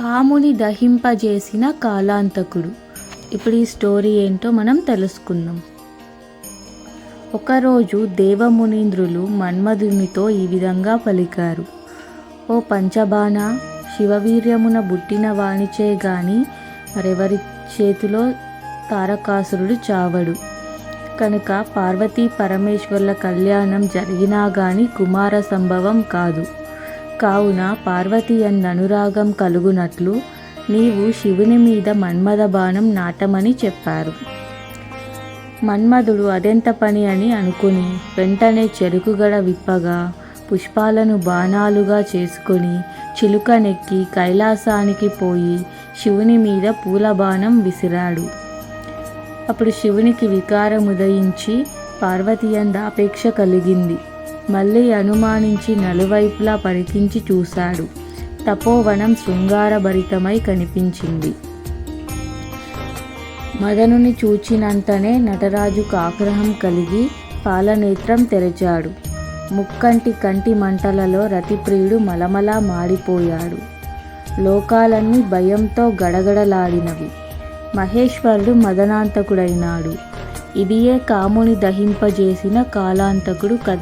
కాముని దహింపజేసిన కాలాంతకుడు. ఇప్పుడు ఈ స్టోరీ ఏంటో మనం తెలుసుకుందాం. ఒకరోజు దేవమునీంద్రులు మన్మధునితో ఈ విధంగా పలికారు. ఓ పంచబాణ శివవీర్యమున బుట్టిన వాణిచే గాని మరెవరి చేతిలో తారకాసురుడు చావడు. కనుక పార్వతీ పరమేశ్వర్ల కళ్యాణం జరిగినా గాని కుమార సంభవం కాదు. కావున పార్వతి అనురాగం కలుగునట్లు నీవు శివుని మీద మన్మథ బాణం నాటమని చెప్పారు. మన్మధుడు అదెంత పని అని అనుకుని వెంటనే చెరుకుగడ విప్పగా పుష్పాలను బాణాలుగా చేసుకొని చిలుకనెక్కి కైలాసానికి పోయి శివుని మీద పూల బాణం విసిరాడు. అప్పుడు శివునికి వికారం ఉదయించి పార్వతీయంద అపేక్ష కలిగింది. మళ్ళీ అనుమానించి నలువైపులా పరికించి చూశాడు. తపోవనం శృంగారభరితమై కనిపించింది. మదనుని చూచినంతనే నటరాజుకు ఆగ్రహం కలిగి పాలనేత్రం తెరచాడు. ముక్కంటి కంటి మంటలలో రతిప్రియుడు మలమలా మారిపోయాడు. లోకాలన్నీ భయంతో గడగడలాడినవి. మహేశ్వరుడు మదనాంతకుడైనాడు. ఇదియే కాముని దహింపజేసిన కాలాంతకుడు కథ.